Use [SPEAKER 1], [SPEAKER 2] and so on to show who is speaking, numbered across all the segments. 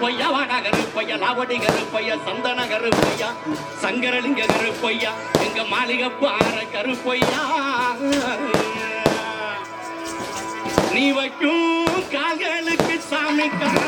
[SPEAKER 1] பொய்யா வாடா பொய்யா லாவடிகரு பொய்யா சந்தன பொய்யா சங்கரலிங்க பொய்யா எங்க மாளிகை பாற பொய்யா. நீ வைக்கும் கால்களுக்கு சாமி கரு.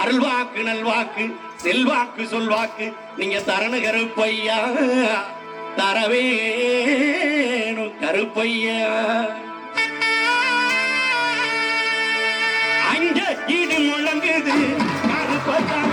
[SPEAKER 1] அருள்வாக்கு நல்வாக்கு செல்வாக்கு சொல்வாக்கு. நீங்க தரணு கருப்பையா? தரவேணும் கருப்பையா? அங்க இடி முழங்குது கருப்பையா?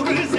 [SPEAKER 1] ஊரு